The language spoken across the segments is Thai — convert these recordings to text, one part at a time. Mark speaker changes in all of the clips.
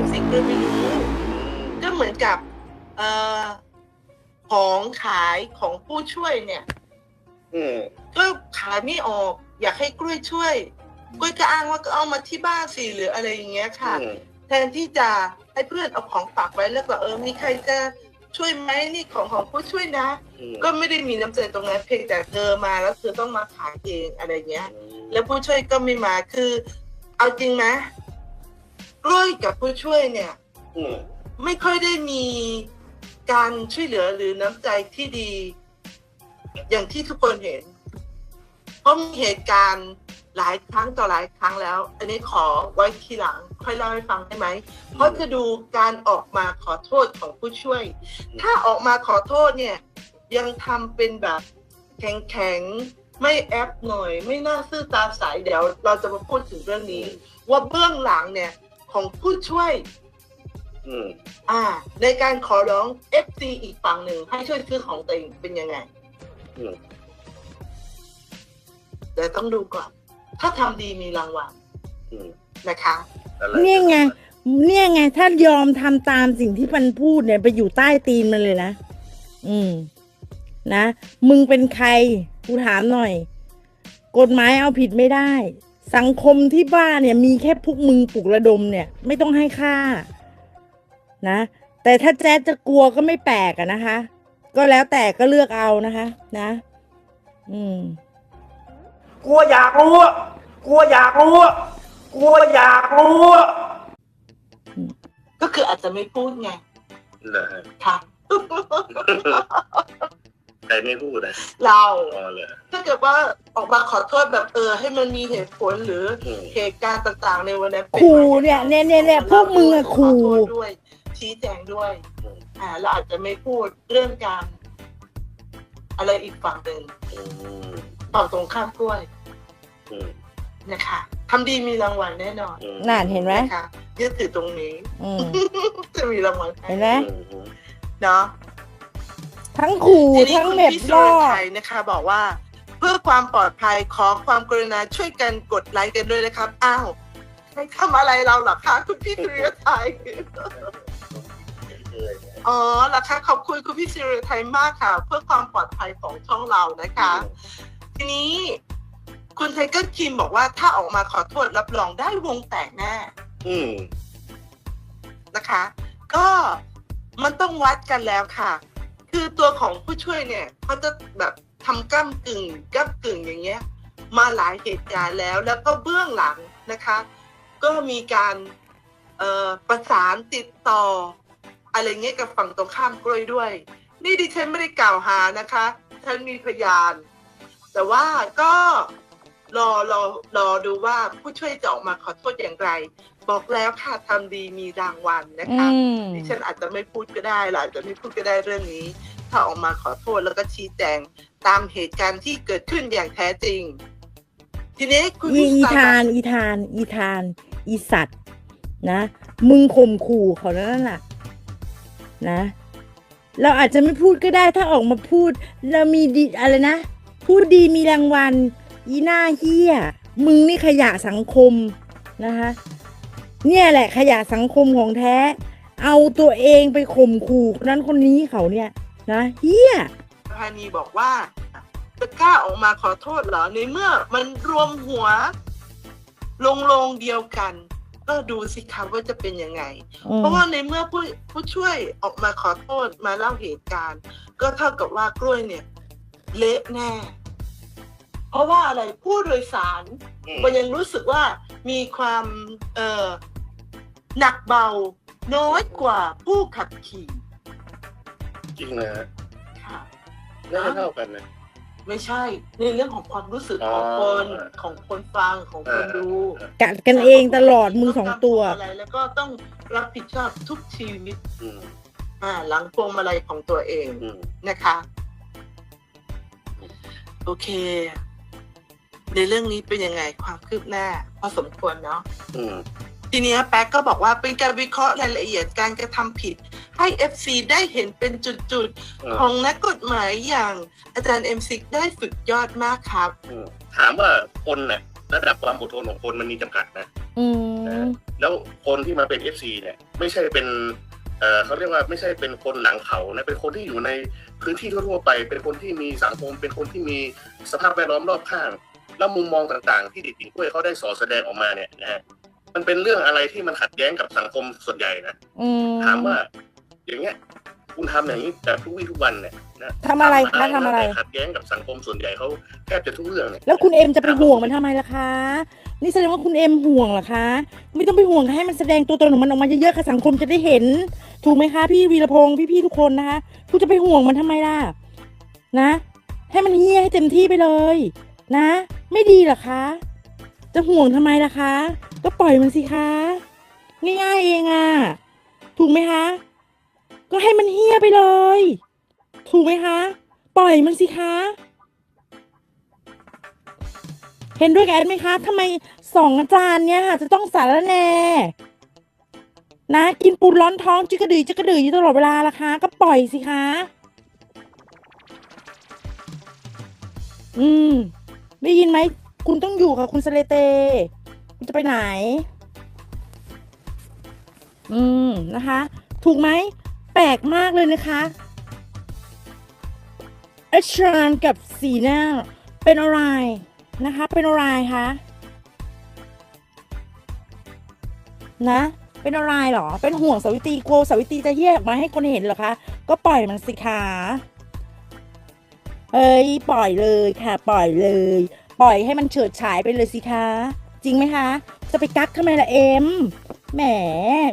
Speaker 1: เอฟซีก็ไม่รู้ ก็เหมือนกับเอ่อของขายของผู้ช่วยเนี่ย
Speaker 2: อืม
Speaker 1: ก็ขายไม่ออก อยากให้กล้วยช่วย กล้วยก็อ้างว่าก็เอามาที่บ้านสิหรืออะไรอย่างเงี้ยค่ะ
Speaker 2: อืม
Speaker 1: แทนที่จะให้เพื่อนเอาของฝากไว้แล้วก็เออมีใครจะช่วยไหมนี่ของของผู้ช่วยนะ
Speaker 2: อืม
Speaker 1: ก็ไม่ได้มีน้ำใจตรงนั้นเพียงแต่เธอมาแล้วเธอต้องมาขายเองอะไรเงี้ย แล้วผู้ช่วยก็ไม่มาคือ เอาจริงไหม กล้วยกับผู้ช่วยเนี่ย
Speaker 2: อืม
Speaker 1: ไม่ค่อยได้มีการช่วยเหลือหรือน้ำใจที่ดี อย่างที่ทุกคนเห็น เพราะมีเหตุการณ์หลายครั้งต่อหลายครั้งแล้ว อันนี้ขอไว้ทีหลัง ค่อยเล่าให้ฟังได้ไหม เพราะจะดูการออกมาขอโทษของผู้ช่วย ถ้าออกมาขอโทษเนี่ย ยังทำเป็นแบบแข็งๆไม่แอปหน่อย ไม่น่าซื่อตาใสเดี๋ยว เราจะมาพูดถึงเรื่องนี้ ว่าเบื้องหลังเนี่ย ของผู้ช่วย
Speaker 2: อืม
Speaker 1: อ่า ในการขอร้อง FC อีกฝั่งหนึ่งให้ช่วยซื้อของตัวเองเป็นยังไง
Speaker 2: อืม
Speaker 1: เดี๋ยวต้องดูก่อน ถ้าทำดีมีรางวัล
Speaker 2: อืม
Speaker 1: นะคะ
Speaker 2: อะไร
Speaker 3: เนี่ยไงเนี่ยไง ถ้ายอมทำตามสิ่งที่มันพูดเนี่ย ไปอยู่ใต้ตีนมันเลยนะ อืม นะ มึงเป็นใคร กูถามหน่อย กฎหมายเอาผิดไม่ได้ สังคมที่บ้านเนี่ย มีแค่พวกมึงปลุกระดมเนี่ย ไม่ต้องให้ค่า นะ แต่ถ้าแจ๊ดจะกลัวก็ไม่แปลกอะนะคะ ก็แล้วแต่ก็เลือกเอานะคะ นะ อืม
Speaker 4: กลัวอยากรู้อะกลัวอยากรู้อะกลัวอยากรู้อะ
Speaker 1: ก็คืออาจจะไม่พูดไง
Speaker 2: เหรอฮะ
Speaker 1: ค่ะ
Speaker 2: ใครไม่พูดอะ
Speaker 1: เรา
Speaker 2: อ๋อเหรอ
Speaker 1: ถ้าเกิดว่าออกมาขอโทษแบบเออ ให้มันมีเหตุผลหรือ
Speaker 2: อืม
Speaker 1: เหตุการณ์ต่างๆ ในวันนั้นป็
Speaker 3: ขู่เนี่ยเนี่ยเนี่ยเนี่ยพวกมึงอะขู่
Speaker 1: ขอโทษด้วย ชี้แจงด้วย อ่าเราอาจจะไม่พูดเรื่องการอะไรอีกฝั่งหนึ่ง
Speaker 2: อืม
Speaker 1: ฝั่งตรงข้ามกล้วย
Speaker 2: อืม
Speaker 1: นะคะทำดีมีรางวัลแน่นอน
Speaker 2: อืม
Speaker 3: น่านเห็นไหม
Speaker 1: นะคะยึดถือตรงนี้
Speaker 3: อืม
Speaker 1: จะมีรางวัลให้
Speaker 3: เห็นไหม
Speaker 2: อืม
Speaker 1: เนาะ
Speaker 3: ทั้งขู่
Speaker 1: ทีนี้
Speaker 3: ทั้ง
Speaker 1: คุณ
Speaker 3: เน็บ
Speaker 1: พี่สุ
Speaker 3: ล่
Speaker 1: ร
Speaker 3: อ
Speaker 1: ไทยนะคะ บอกว่า เพื่อความปลอดภัยขอความกรุณาช่วยกันกดไลค์กันด้วยนะครับ อ้าวใครทำอะไรเราเหรอคะคุณพี่สุรไทยอ๋อเหรอคะขอบคุณคุณพี่สุรไทยมากค่ะ เพื่อความปลอดภัยของช่องเรานะคะ ทีนี้คุณไทเกอร์คิมบอกว่าถ้าออกมาขอโทษรับรองได้วงแตกแน่
Speaker 2: อืม
Speaker 1: นะคะก็มันต้องวัดกันแล้วค่ะ คือตัวของผู้ช่วยเนี่ยเขาจะแบบทำก้ากึ่งก้ากึ่งอย่างเงี้ย มาหลายเหตุการณ์แล้ว แล้วก็เบื้องหลังนะคะ ก็มีการเออประสานติดต่อ อะไรเงี้ยกับฝั่งตรงข้ามกล้วยด้วย นี่ดิฉันไม่ได้กล่าวหานะคะ ฉันมีพยาน แต่ว่าก็ รอรอรอดูว่าผู้ช่วยจะออกมาขอโทษอย่างไร บอกแล้วค่ะทำดีมีรางวัลนะ
Speaker 3: อื
Speaker 1: คะ
Speaker 3: ม
Speaker 1: ดิฉันอาจจะไม่พูดก็ได้หรืออาจจะไม่พูดก็ได้เรื่องนี้ ถ้าออกมาขอโทษแล้วก็ชี้แจงตามเหตุการณ์ที่เกิดขึ้นอย่างแท้จริง ทีนี้คุณ
Speaker 3: อี
Speaker 1: ผู้
Speaker 3: อี
Speaker 1: ชาย
Speaker 3: ทาน อีทาน อีทาน อีสัตว์ นะ มึงข่มขู่เขาแล้วนั่นน่ะ นะ เราอาจจะไม่พูดก็ได้ถ้าออกมาพูด เรามีดีอะไรนะ พูดดีมีรางวัล อีหน้าเฮียมึงนี่ขยะสังคมนะคะ เนี่ยแหละขยะสังคมของแท้ เอาตัวเองไปข่มขู่คนนั้นคนนี้เขาเนี่ยนะเฮีย
Speaker 1: พานีบอกว่าจะกล้าออกมาขอโทษเหรอในเมื่อมันรวมหัว ลงลงเดียวกัน ก็ดูสิคะว่าจะเป็นยังไง
Speaker 3: อืม
Speaker 1: เพราะว่าในเมื่อผู้ผู้ช่วยออกมาขอโทษมาเล่าเหตุการณ์ ก็เท่ากับว่ากล้วยเนี่ย เละแน่ เพราะว่าอะไรผู้โดยสาร
Speaker 2: อืม
Speaker 1: มันยังรู้สึกว่ามีความเอ่อหนักเบาน้อยกว่าผู้ขับขี่
Speaker 2: จริงนะฮะ
Speaker 1: ค่ะ
Speaker 2: น่าจะเท่ากันนะ
Speaker 1: ไม่ใช่ในเรื่องของความรู้สึกของคน
Speaker 2: อ๋อ
Speaker 1: ของคนฟังของคนดู
Speaker 3: กัดกันเองตลอดมึงสองตัว
Speaker 1: อะไรแล้วก็ต้องรับผิดชอบทุกชีวิต
Speaker 2: อืม
Speaker 1: อ่าหลังพวงมาลัยของตัวเอง
Speaker 2: อืม
Speaker 1: นะคะ โอเค ในเรื่องนี้เป็นยังไงความคืบหน้า พอสมควรเนาะ
Speaker 2: อืม
Speaker 1: ทีเนี้ยแป๊กก็บอกว่าเป็นการวิเคราะห์รายละเอียดการกระทำผิด ให้ FC ได้เห็นเป็นจุด
Speaker 2: อื
Speaker 1: ๆ
Speaker 2: ม
Speaker 1: ของนักกฎหมายอย่างอาจารย์เอ็มซิกได้สุดยอดมากครับ
Speaker 2: อืมถามว่าคนน่ะระดับความอดทนของคนมันมีจำกัดนะ
Speaker 3: อืม
Speaker 2: นะฮะแล้วคนที่มาเป็นเอฟซีเนี่ย ไม่ใช่เป็นเอ่อเขาเรียกว่าไม่ใช่เป็นคนหลังเขานะเป็นคนที่อยู่ในพื้นที่ทั่วๆไป เป็นคนที่มีสังคม เป็นคนที่มีสภาพแวดล้อมรอบข้าง แล้วมุมมองต่างๆ ที่เด็กหญิงกล้วยเขาได้สอแสดงออกมาเนี่ยนะฮะมันเป็นเรื่องอะไรที่มันขัดแย้งกับสังคมส่วนใหญ่นะ
Speaker 3: อืม
Speaker 2: ถามว่า อย่างเงี้ย คุณทำอย่างนี้แบบทุกวี่ทุกวันเนี่ยนะ
Speaker 3: ทำอะไรคะทำอะไร
Speaker 2: แต่ขัดแย้งกับสังคมส่วนใหญ่เขาแทบจะทุกเรื่องเนี่ย
Speaker 3: แล้วคุณเอ็มจะไปห่วงมันทำไมล่ะคะ นี่แสดงว่าคุณเอ็มห่วงเหรอคะ ไม่ต้องไปห่วงค่ะให้มันแสดงตัวตนของมันออกมาเยอะๆค่ะสังคมจะได้เห็น ถูกไหมคะพี่วีรพงศ์พี่ๆทุกคนนะคะคุณจะไปห่วงมันทำไมล่ะ นะ ให้มันเฮี้ยให้เต็มที่ไปเลย นะ ไม่ดีหรอคะ จะห่วงทำไมล่ะคะ ก็ปล่อยมันสิคะ ง่ายๆเองอะถูกไหมคะ ก็ให้มันเฮี้ยไปเลย ถูกไหมคะ ปล่อยมันสิคะ เห็นด้วยกับแอดไหมคะทำไมสองอาจารย์เนี่ยค่ะจะต้องสารแหนนะกินปูนร้อนท้องจิกระดือจิกกระดืออยู่ตลอดเวลาล่ะคะ ก็ปล่อยสิคะ อืม ได้ยินไหม คุณต้องอยู่กับคุณสเลเต คุณจะไปไหน อืม นะคะ ถูกไหม แปลกมากเลยนะคะเอชรานกับสีหน้า เป็นอะไรนะคะ เป็นอะไรคะนะ เป็นอะไรเหรอ เป็นห่วงสาวิตรีกลัวสาวิตีจะเหี้ยออกมาให้คนเห็นเหรอคะ ก็ปล่อยมันสิคะ เอ้ยปล่อยเลยค่ะ ปล่อยเลย ปล่อยให้มันเฉิดฉายไปเลยสิคะ จริงไหมคะ จะไปกักทำไมล่ะเอ็มแหม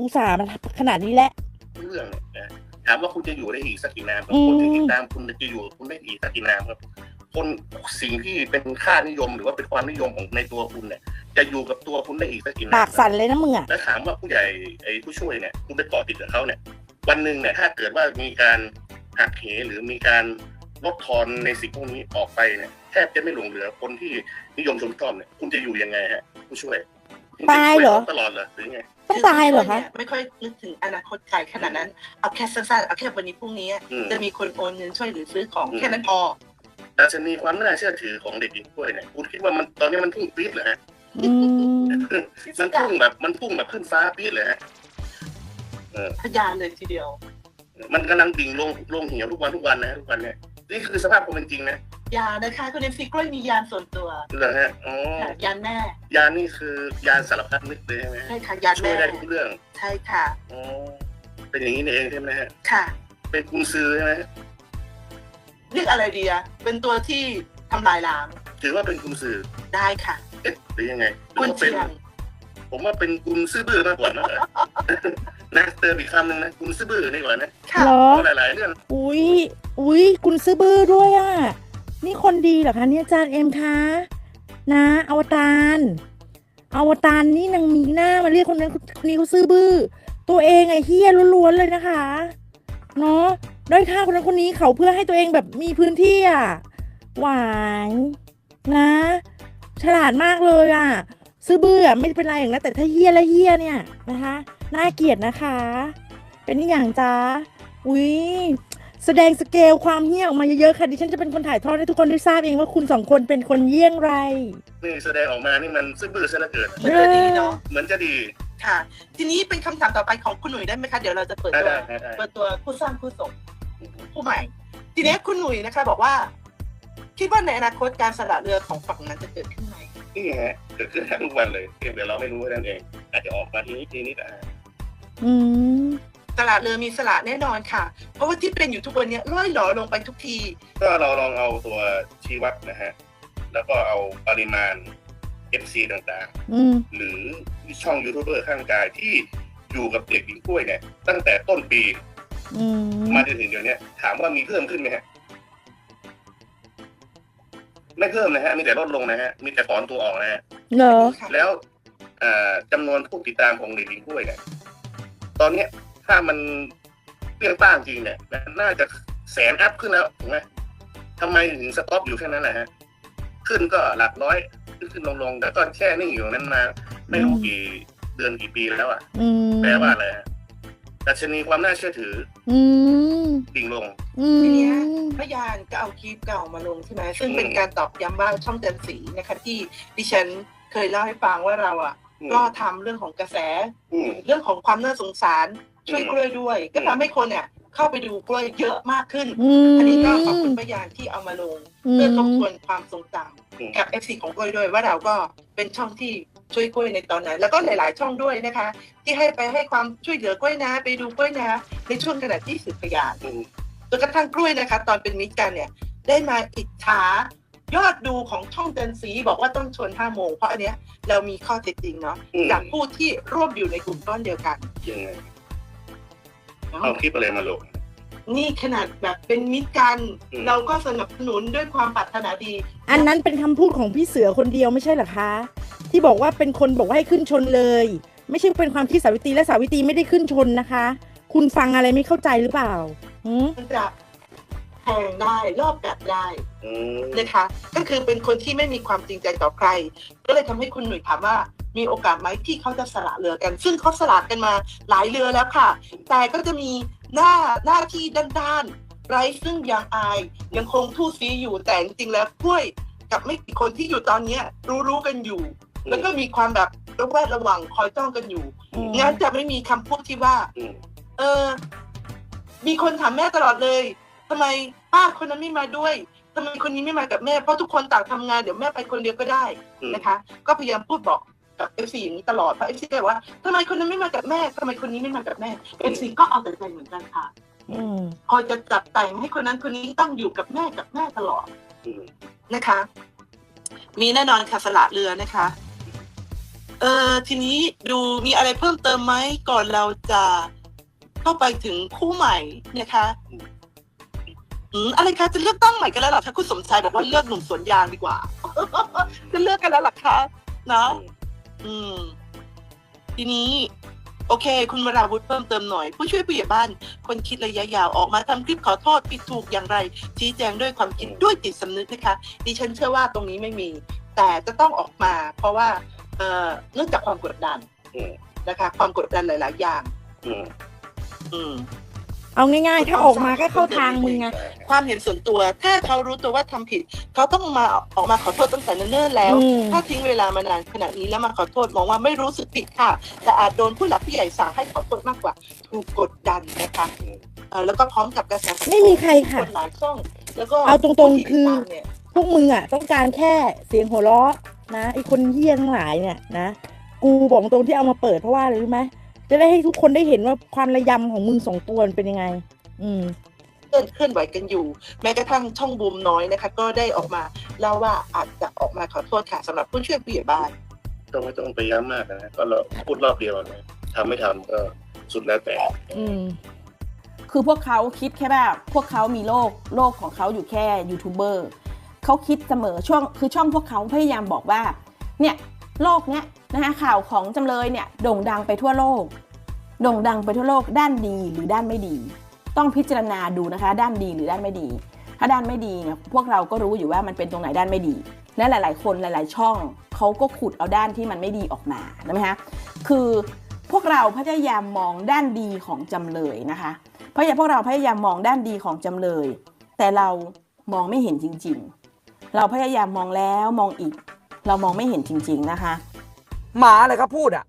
Speaker 3: อุตส่าห์มันขนาดนี้แหละ
Speaker 2: ทุกเรื่องเนี่ยนะถามว่าคุณจะอยู่ได้อีกสักกี่นานครับ
Speaker 3: อืม
Speaker 2: คนที่ติดตามคุณจะอยู่กับคุณได้อีกสักกี่นานครับคนสิ่งที่เป็นค่านิยมหรือว่าเป็นความนิยมของในตัวคุณเนี่ย จะอยู่กับตัวคุณได้อีกสักกี่นาน
Speaker 3: ปากสั่นเลยนะมึงอะ
Speaker 2: แล้วถามว่าผู้ใหญ่ไอ้ผู้ช่วยเนี่ย คุณไปเกาะติดกับเขาเนี่ย วันหนึ่งเนี่ยถ้าเกิดว่ามีการหักเหหรือมีการ ลดทอนในสิ่งพวกนี้ออกไปเนี่ยแทบจะไม่หลงเหลือคนที่นิยมชมชอบเนี่ยคุณจะอยู่ยังไงฮะผู้ช่วยคุณจะ
Speaker 3: ตายเหรอ
Speaker 2: ช่วขตลอดเหรอหรือไง
Speaker 3: ต้องตายเหรอคะ
Speaker 1: นี่ไม่ค่อยนึกถึงอนาคตไกลขนาดนั้นเอาแค่สั้นๆเอาแค่วันนี้พรุ่งนี้
Speaker 2: อืม
Speaker 1: จะมีคนโอนเงินช่วยหรือซื้อของ
Speaker 2: อืม
Speaker 1: แค่นั้นพอ
Speaker 2: ดัชนีความน่าเชื่อถือของเด็กหญิงกล้วยเนี่ยคุณคิดว่ามันตอนนี้มันพุ่งปี๊ดเหรอฮะ
Speaker 3: อืม
Speaker 2: มันพุ่งแบบมันพุ่งแบบขึ้นฟ้าปี๊ดเลยฮะ
Speaker 1: พยานเลยทีเดียว
Speaker 2: มันกำลังดิ่งลงลงเหวทุกวันทุกวันนะฮะทุกวันเนี่ย นี่คือสภาพความเป็นจริงนะ
Speaker 1: ยานะคะคุณเอ็มซีกล้วยมียานส่วนตัว
Speaker 2: เหรอฮะอ๋อ
Speaker 1: ค่ะยานแม่
Speaker 2: ยานนี่คือยานสารพัดนึกเลยใช่ไหมฮะ
Speaker 1: ใช่ค่ะยาน
Speaker 2: ช่วย
Speaker 1: แม่
Speaker 2: ได้ทุกเรื่อง
Speaker 1: ใช่ค่ะ
Speaker 2: อ๋อเป็นอย่างนี้นี่เองใช่ไหมฮะ
Speaker 1: ค่ะ
Speaker 2: เป็นกุญซือใช่ไหม
Speaker 1: เรียกอะไรดีอะเป็นตัวที่ทำลายล้าง
Speaker 2: ถือว่าเป็นกุญซือ
Speaker 1: ได้ค่ะ
Speaker 2: เอ๊ะหรือยังไงหรือ
Speaker 1: กุน
Speaker 2: ว่าเป็
Speaker 1: เชี
Speaker 2: น
Speaker 1: ยง
Speaker 2: ผมว่าเป็นกุญซื่อบื้อมากกว่านะ นะเติมอีกคำหนึ่งนะกุญซื่อบื้อนี่กว่านะ
Speaker 1: ค่ะ
Speaker 3: เหรอ
Speaker 2: เพราะหลายๆเรื่อง
Speaker 3: อุ๊ยอุ๊ยคุณซื้อบื้อด้วยอะ นี่คนดีเหรอคะเนี่ยอาจารย์เอ็มคะนะ อวตารอวตารนี่นางมีหน้ามาเรียกคนนั้นคนนี้เขาซื้อบื้อ ตัวเองไอ้เฮียล้วนๆเลยนะคะเนาะด้อยค่าคนนั้นคนนี้เขาเพื่อให้ตัวเองแบบมีพื้นที่อะหวานนะ ฉลาดมากเลยอะ ซื้อบื้ออะไม่เป็นไรอย่างนั้นแต่ถ้าเฮียและเฮียเนี่ยนะคะ น่าเกลียดนะคะ เป็นอหย่างจ้าอุ้ยแสดงสเกลความเหี้ยออกมาเยอะๆค่ะดิฉันจะเป็นคนถ่ายทอดให้ทุกคนได้ทราบเองว่าคุณสองคนเป็นคนเยี่ยงไร
Speaker 2: นี่แสดงออกมานี่มันซื่อบื้อซะเหลือเกิน
Speaker 1: เหมือนจะดีเนาะ
Speaker 2: เหมือนจะดี
Speaker 1: ค่ะ ทีนี้เป็นคำถามต่อไปของคุณหนุ่ยได้ไหมคะ เดี๋ยวเราจะเปิด
Speaker 2: ได้
Speaker 1: ตัว
Speaker 2: ได้ได้ได้
Speaker 1: เปิดตัวผู้สร้างผู้ส่งผู้ใหม่ ทีนี้คุณหนุ่ยนะคะ บอกว่า คิดว่าในอนาคตการสละเรือของฝั่งนั้นจะเกิดขึ้นไหม
Speaker 2: นี่ฮะเกิดขึ้นแทบทุกวันเลยเพียงแต่เราไม่รู้นั่นเองอาจจะออกมาทีนี้ทีนี้แต่
Speaker 3: อืม
Speaker 1: สละเรือมีสละแน่นอนค่ะ เพราะว่าที่เป็นอยู่ทุกวันเนี้ยร่อยหลอลงไปทุกที
Speaker 2: ก็เราลองเอาตัวชี้วัดนะฮะ แล้วก็เอาปริมาณ FC ต่าง
Speaker 3: อืม
Speaker 2: ๆ หรือช่องยูทูบเบอร์ข้างกายที่อยู่กับเด็กหญิงกล้วยเนี่ย ตั้งแต่ต้นปี
Speaker 3: อืม
Speaker 2: มาจนถึงเดี๋ยวนี้ถามว่ามีเพิ่มขึ้นไหมฮะ ไม่เพิ่มนะฮะ มีแต่ลดลงนะฮะ มีแต่ถอนตัวออกนะฮะ
Speaker 3: เหรอ
Speaker 2: แล้วอ่าจำานวนผู้ติดตามของเด็กหญิงกล้วยเนี่ย ตอนเนี้ยถ้ามันเปรี้ยงป้างจริงเนี่ยน่าจะแสนอัพขึ้นแล้วถูกไหมทำไมถึงสต็อปอยู่แค่นั้นแหละฮะขึ้นก็หลักร้อยขึ้นขึ้นลงลงแต่ก็แช่นิ่งอยู่นั้นมา ไม่รู้กี่เดือนกี่ปีแล้วอะ
Speaker 3: อืม
Speaker 2: แปลว่าอะไรฮะดัชนีความน่าเชื่อถือ
Speaker 3: อืม
Speaker 2: ดิ่งลง
Speaker 3: อื
Speaker 1: ทีเนี้ย
Speaker 3: ม
Speaker 1: พยานก็เอาคลิปเก่ามาลงใช่ไหมซึ่ง
Speaker 2: อืม
Speaker 1: เป็นการตอบย้ำว่าช่องเต็มสีนะคะที่ดิฉันเคยเล่าให้ฟังว่าเราอะ
Speaker 2: อืม
Speaker 1: ก็ทำเรื่องของกระแส
Speaker 2: อืม
Speaker 1: เรื่องของความน่าสงสารช่วย
Speaker 2: อืม
Speaker 1: กล้วยด้วย ก็ทำให้คนเนี่ยเข้าไปดูกล้วยเยอะมากขึ้น
Speaker 3: อืม
Speaker 1: อันนี้ก็ขอบคุณพยานที่เอามาลง
Speaker 3: อื
Speaker 1: เพื่อทบ
Speaker 3: ม
Speaker 1: ทวนความทรงจ
Speaker 2: อืมำ
Speaker 1: กับ FC ของกล้วยด้วยว่าเราก็เป็นช่องที่ช่วยกล้วยในตอนนั้น แล้วก็หลาย ๆ ช่องด้วยนะคะ ที่ให้ไปให้ความช่วยเหลือกล้วยนะ ไปดูกล้วยนะ ในช่วงขณะที่สืบพยาน
Speaker 2: อืม
Speaker 1: จนกระทั่งกล้วยนะคะ ตอนเป็นมิตรกันเนี่ย ได้มาอิจฉา ยอดดูของช่องเจนสีบอกว่าต้องชวนห้าโมง เพราะอันเนี้ยเรามีข้อเท็จจริงเนาะ
Speaker 2: อืม
Speaker 1: จากผู้ที่ร่วมอยู่ในกลุ่มก้อนเดียวกัน
Speaker 2: ยังไง
Speaker 1: เนาะ
Speaker 2: เอาคลิปอะไรมาลง
Speaker 1: นี่ขนาดแบบเป็นมิตรกัน
Speaker 2: อืม
Speaker 1: เราก็สนับสนุนด้วยความปรารถนาดี
Speaker 3: อันนั้นเป็นคำพูดของพี่เสือคนเดียวไม่ใช่เหรอคะ ที่บอกว่าเป็นคนบอกว่าให้ขึ้นชนเลย ไม่ใช่เป็นความคิดสาวิตรีและสาวิตรีไม่ได้ขึ้นชนนะคะ คุณฟังอะไรไม่เข้าใจหรือเปล่าหืม
Speaker 1: มันจะ แทงได้รอบแบบได้
Speaker 2: อืม
Speaker 1: นะคะ ก็คือเป็นคนที่ไม่มีความจริงใจต่อใคร ก็เลยทำให้คุณหนุ่ยถามว่า มีโอกาสไหมที่เขาจะสละเรือกัน ซึ่งเขาสละกันมาหลายเรือแล้วค่ะ แต่ก็จะมีหน้าหน้าที่ด้านๆไร้ซึ่งยังอาย ยังคงทู่ซีอยู่แต่จริงๆแล้วกล้วยกับไม่กี่คนที่อยู่ตอนเนี้ยรู้รู้ๆกันอยู่ แล้วก็มีความแบบระแวดระวังคอยจ้องกันอยู่
Speaker 3: อืม
Speaker 1: งั้นจะไม่มีคำพูดที่ว่า
Speaker 2: อืม
Speaker 1: เออ มีคนถามแม่ตลอดเลย ทำไมป้าคนนั้นไม่มาด้วยทำไมคนนี้ไม่มากับแม่เพราะทุกคนต่างทำงานเดี๋ยวแม่ไปคนเดียวก็ได้
Speaker 2: อืม
Speaker 1: นะคะ ก็พยายามพูดบอกกับเอฟซีอย่างนี้ตลอดเพราะเอฟซีก็บอกว่าทำไมคนนั้นไม่มากับแม่ทำไมคนนี้ไม่มากับแม่เอฟซีก็เอาแต่ใจเหมือนกันค่ะ
Speaker 3: อืม
Speaker 1: คอยจะจับแต่งให้คนนั้นคนนี้ต้องอยู่กับแม่กับแม่ตลอด
Speaker 2: อืม
Speaker 1: นะคะ มีแน่นอนค่ะสละเรือนะคะ เออทีนี้ดูมีอะไรเพิ่มเติมไหมก่อนเราจะเข้าไปถึงคู่ใหม่นะคะ อืมอะไรคะจะเลือกตั้งใหม่กันแล้วเหรอคะคุณสมชายบอกว่าเลือกหนุ่มสวนยางดีกว่า จะเลือกกันแล้วเหรอคะเนาะอืม ทีนี้โอเค คุณวราวุธเพิ่มเติมหน่อย ผู้ช่วยผู้ใหญ่บ้าน คนคิดระยะยาวออกมาทำคลิปขอโทษผิดถูกอย่างไร ชี้แจงด้วยความคิดด้วยจิตสำนึกนะคะ ดิฉันเชื่อว่าตรงนี้ไม่มี แต่จะต้องออกมา เพราะว่าเอ่อเนื่องจากความกดดัน
Speaker 2: อืม
Speaker 1: นะคะ ความกดดันหลาย ๆ อย่าง
Speaker 2: อืม
Speaker 1: อืม
Speaker 3: เอาง่าย ๆ ถ้าออกมาก็เข้าทางมึงไง
Speaker 1: ความเห็นส่วนตัว ถ้าเขารู้ตัวว่าทำผิด เขาต้องมาออกมาขอโทษตั้งแต่เนิ่นๆแล้ว
Speaker 3: อืม
Speaker 1: ถ้าทิ้งเวลามานานขนาดนี้แล้วมาขอโทษมองว่าไม่รู้สึกผิดค่ะ แต่อาจโดนผู้หลักผู้ใหญ่สั่งให้ขอโทษมากกว่าถูกกดดันนะคะเอ่อแล้วก็พร้อมกับกระแสสัง
Speaker 3: ไม่มีใครค่ะ
Speaker 1: นหลายช่อง แล้วก็
Speaker 3: เอาตรงๆคือ
Speaker 1: ผู้ที่ติดตามเนี่ย
Speaker 3: พวกมึงอะ ต้องการแค่เสียงหัวเราะนะไอคนเฮี้ยทั้งหลายเนี่ยนะ กูบอกตรงที่เอามาเปิดเพราะว่าอะไรรู้ไหม จะได้ให้ทุกคนได้เห็นว่าความระยำของมึงสองตัวมันเป็นยังไง อืม
Speaker 1: เคลื่อนเคลื่อนไหวกันอยู่ แม้กระทั่งช่องบูมน้อยนะคะ ก็ได้ออกมาเล่าว่าอาจจะออกมาขอโทษค่ะสำหรับผู้ช่วยผู้ใหญ่บ้าน
Speaker 2: ต้องไม่ต้องไปย้ำมากนะก็เราพูดรอบเดียวนะทำไม่ทำก็สุดแล้วแต่
Speaker 3: อืม
Speaker 5: คือพวกเขาคิดแค่แบบพวกเขามีโลกโลกของเขาอยู่แค่ยูทูบเบอร์เขาคิดเสมอช่วงคือช่องพวกเขาพยายามบอกว่า เนี่ย โลกเนี้ยนะคะข่าวของจำเลยเนี่ยโด่งดังไปทั่วโลก โด่งดังไปทั่วโลกด้านดีหรือด้านไม่ดี ต้องพิจารณาดูนะคะ ด้านดีหรือด้านไม่ดี ถ้าด้านไม่ดีเนี่ยพวกเราก็รู้อยู่ว่ามันเป็นตรงไหนด้านไม่ดี และหลาย ๆ คนหลาย ๆ ช่องเขาก็ขุดเอาด้านที่มันไม่ดีออกมาใช่ไหมคะคือพวกเราพยายามมองด้านดีของจำเลยนะคะเพราะอย่างพวกเราพยายามมองด้านดีของจำเลย แต่เรามองไม่เห็นจริง ๆ เราพยายามมองแล้วมองอีก เรามองไม่เห็นจริง ๆนะคะ
Speaker 4: หมาอะไรครับพูดอะ